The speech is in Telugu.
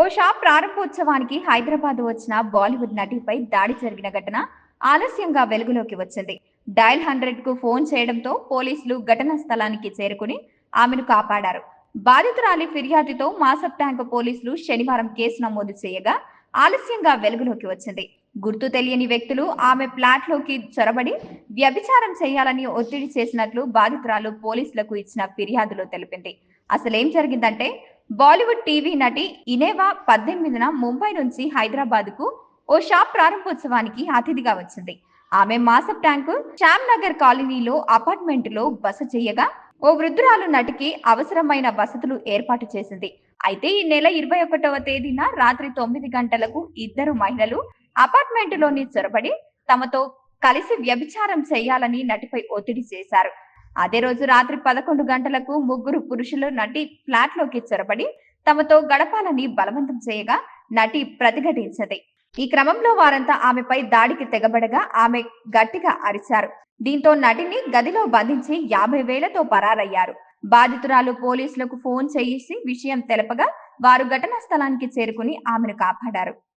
ఓ షాప్ ప్రారంభోత్సవానికి హైదరాబాద్ వచ్చిన బాలీవుడ్ నటిపై దాడి జరిగిన ఘటన ఆలస్యంగా వెలుగులోకి వచ్చింది. డయల్ హండ్రెడ్కు ఫోన్ చేయడంతో పోలీసులు ఘటనా స్థలానికి చేరుకుని ఆమెను కాపాడారు. బాధితురాలి ఫిర్యాదుతో మాసప్ ట్యాంక్ పోలీసులు శనివారం కేసు నమోదు చేయగా ఆలస్యంగా వెలుగులోకి వచ్చింది. గుర్తు తెలియని వ్యక్తులు ఆమె ప్లాట్లోకి చొరబడి వ్యభిచారం చేయాలని ఒత్తిడి చేసినట్లు బాధితురాలు పోలీసులకు ఇచ్చిన ఫిర్యాదులో తెలిపింది. అసలేం జరిగిందంటే బాలీవుడ్ టీవీ నటి ఇనేవా పద్దెనిమిదిన ముంబై నుంచి హైదరాబాద్కు ఓ షాప్ ప్రారంభోత్సవానికి అతిథిగా వచ్చింది. ఆమె మాసప్ ట్యాంకు శ్యామ్ నగర్ కాలనీలో అపార్ట్మెంట్లో బస చేయగా ఓ వృద్ధురాలు నటికి అవసరమైన వసతులు ఏర్పాటు చేసింది. అయితే ఈ నెల ఇరవై ఒకటవ తేదీన రాత్రి తొమ్మిది గంటలకు ఇద్దరు మహిళలు అపార్ట్మెంటులోని చొరబడి తమతో కలిసి వ్యభిచారం చేయాలని నటిపై ఒత్తిడి చేశారు. అదే రోజు రాత్రి పదకొండు గంటలకు ముగ్గురు పురుషులు నటి ఫ్లాట్లోకి చొరబడి తమతో గడపాలని బలవంతం చేయగా నటి ప్రతిఘటించది. ఈ క్రమంలో వారంతా ఆమెపై దాడికి తెగబడగా ఆమె గట్టిగా అరిచారు. దీంతో నటిని గదిలో బంధించి యాభై వేలతో పరారయ్యారు. బాధితురాలు పోలీసులకు ఫోన్ చేసి విషయం తెలపగా వారు ఘటనా స్థలానికి చేరుకుని ఆమెను కాపాడారు.